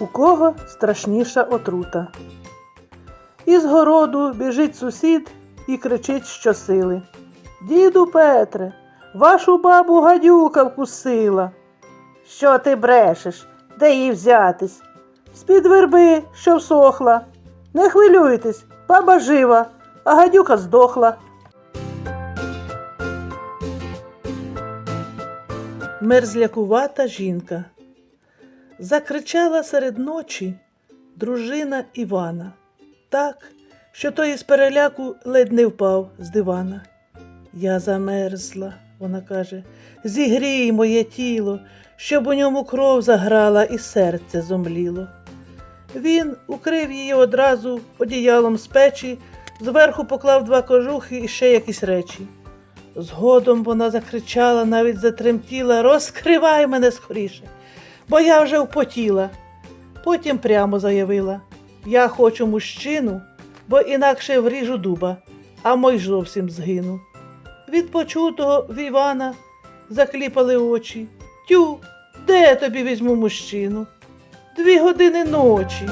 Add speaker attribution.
Speaker 1: У кого страшніша отрута? Із городу біжить сусід і кричить щосили. Діду Петре, вашу бабу гадюка вкусила. Що ти брешеш? Де її взятись? З-під верби, що всохла. Не хвилюйтесь, баба жива, а гадюка здохла. Мерзлякувата жінка. Закричала серед ночі дружина Івана, так, що той із переляку ледь не впав з дивана. Я замерзла, вона каже, зігрій моє тіло, щоб у ньому кров заграла і серце зомліло. Він укрив її одразу одіялом з печі, зверху поклав два кожухи і ще якісь речі. Згодом вона закричала, навіть затремтіла Розкривай мене скоріше, бо я вже впотіла. Потім прямо заявила Я хочу мужчину, бо інакше вріжу дуба, а мой зовсім згину. Від почутого в Івана закліпали очі. Тю, де я тобі візьму мужчину? Дві години ночі.